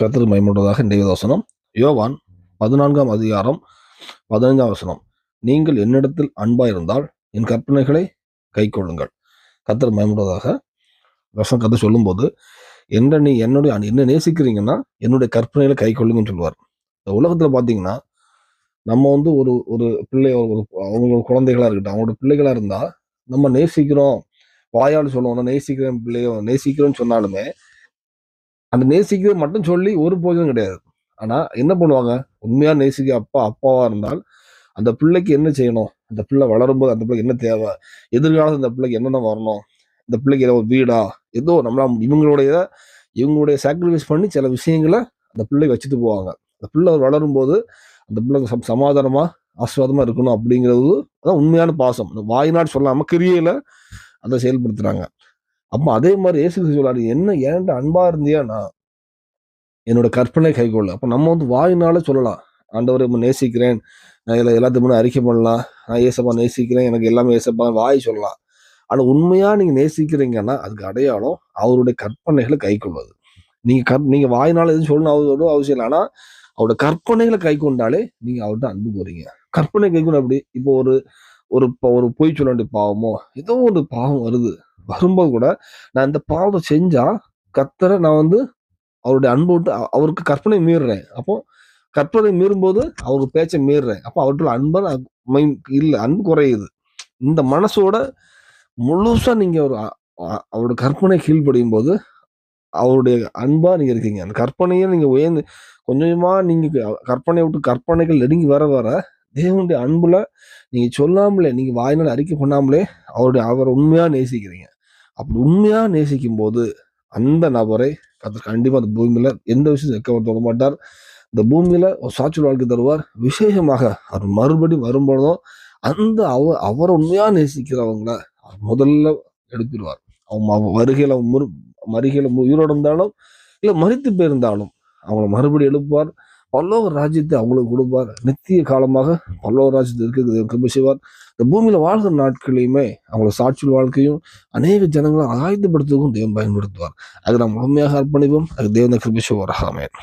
கத்தர் மைமுண்டதாக இன்றைய வசனம். யோவான் பதினான்காம் அதிகாரம் பதினைஞ்சாம் வசனம். நீங்கள் என்னிடத்தில் அன்பாக இருந்தால் என் கற்பனைகளை கைக்கொள்ளுங்கள். கத்தர் மயமுடுவதாக வசனம் கதை சொல்லும்போது என்ன நீ என்னுடைய என்ன நேசிக்கிறீங்கன்னா என்னுடைய கற்பனைகளை கைக்கொள்ளுங்கன்னு சொல்லுவார் இந்த உலகத்தில் பார்த்தீங்கன்னா நம்ம வந்து ஒரு ஒரு பிள்ளை ஒரு அவங்க குழந்தைகளாக இருக்கட்டும் அவங்களோட பிள்ளைகளாக இருந்தால் நம்ம நேசிக்கிறோம். வாயால் சொல்லுவோம் நேசிக்கிறேன் பிள்ளைய நேசிக்கிறோன்னு சொன்னாலுமே அந்த நேசிக்கிறது மட்டும் சொல்லி ஒரு போஜனம் கிடையாது. ஆனால் என்ன பண்ணுவாங்க? உண்மையாக நேசிக்க அப்பா அப்பாவாக இருந்தால் அந்த பிள்ளைக்கு என்ன செய்யணும்? அந்த பிள்ளை வளரும்போது அந்த பிள்ளைக்கு என்ன தேவை? எதிர்காலத்தில் அந்த பிள்ளைக்கு என்னென்ன வரணும்? இந்த பிள்ளைக்கு ஏதோ ஒரு வீடா? ஏதோ நம்மளா இவங்களுடைய இவங்களுடைய சாக்ரிஃபைஸ் பண்ணி சில விஷயங்களை அந்த பிள்ளை வச்சுட்டு போவாங்க. அந்த பிள்ளை வளரும்போது அந்த பிள்ளைக்கு சம் சமாதானமாக ஆஸ்வாதமாக இருக்கணும் அப்படிங்கிறது அதான் உண்மையான பாசம். இந்த வாய்நாடு சொல்லாமல் கிரியையில் அதை செயல்படுத்துகிறாங்க அப்போ அதே மாதிரி இயேசு சொல்றாரு என்ன ஏன்ட்டு அன்பா நான் என்னோட கற்பனை கைகொள்ள அப்போ நம்ம வந்து வாயினால சொல்லலாம். ஆண்டவரை உம்மை நேசிக்கிறேன். நான் இதில் எல்லாத்துக்கு அறிக்கை பண்ணலாம். நான் ஏசப்பா நேசிக்கிறேன். எனக்கு எல்லாமே ஏசப்பா வாய் சொல்லலாம். ஆனால் உண்மையா நீங்க நேசிக்கிறீங்கன்னா அதுக்கு அடையாளம் அவருடைய கற்பனைகளை கை கொள்வது. நீங்க கற் நீங்க வாயினால எதுவும் சொல்லணும் அவரோட அவசியம் இல்லை. ஆனால் அவரோட கற்பனைகளை கை கொண்டாலே நீங்க அவர்கிட்ட அன்பு போறீங்க. கற்பனை கை கொண்டு அப்படி இப்போ ஒரு ஒரு இப்போ ஒரு பொய் சொல்ல வேண்டிய பாவமோ ஏதோ ஒரு பாவம் வருது. வரும்போது கூட நான் இந்த பாவத்தை செஞ்சா கத்தரை நான் வந்து அவருடைய அன்பு விட்டு அவ- அவருக்கு கற்பனை மீறுறேன். அப்போ கற்பனை மீறும்போது அவருக்கு பேச்சை மீறுறேன். அப்போ அவர்கிட்ட அன்பை நான் இல்லை அன்பு குறையுது. இந்த மனசோட முழுசா நீங்க ஒரு அவருடைய கற்பனை கீழ்ப்படியும் போது அவருடைய அன்பா நீங்க இருக்கீங்க. அந்த கற்பனையை நீங்க உயர்ந்து கொஞ்சம் கொஞ்சமா நீங்க கற்பனை கற்பனையை விட்டு கற்பனைகள் நெருங்கி வர வர தேவனுடைய அன்புல நீங்க சொல்லாமலே நீங்க வாயினால் அறிக்கை பண்ணாமலே அவருடைய அவரை உண்மையா நேசிக்கிறீங்க. அப்படி உண்மையாக நேசிக்கும் போது அந்த நபரை கத்தர் கண்டிப்பாக அந்த பூமியில் எந்த விஷயம் வைக்க தொட மாட்டார். இந்த பூமியில் ஒரு சாட்சி வாழ்க்கை தருவார். விசேஷமாக அவர் மறுபடி வரும்பொழுதும் அந்த அவ அவரை உண்மையாக நேசிக்கிறவங்கள அவர் முதல்ல எடுத்துடுவார் அவங்க வருகையில் வருகையில முறு மறுகையில இருந்தாலும் இல்லை மறித்து போயிருந்தாலும் அவங்கள மறுபடி எழுப்புவார் பல்லவ ராஜ்யத்தை அவங்களுக்கு கொடுப்பார். நித்திய காலமாக பல்லவ ராஜ்யத்தை இருக்கிறது. கிருபை செய்வார். இந்த பூமியில் வாழ்கிற நாட்களையுமே அவங்கள சாட்சியல் வாழ்க்கையும் அநேக ஜனங்களை ஆயத்தப்படுத்துவதும் தேவன் பயன்படுத்துவார். அது நாம் முழுமையாக அர்ப்பணிப்போம். அது தேவனை கிருபை செய்வாராக. ஆமென்.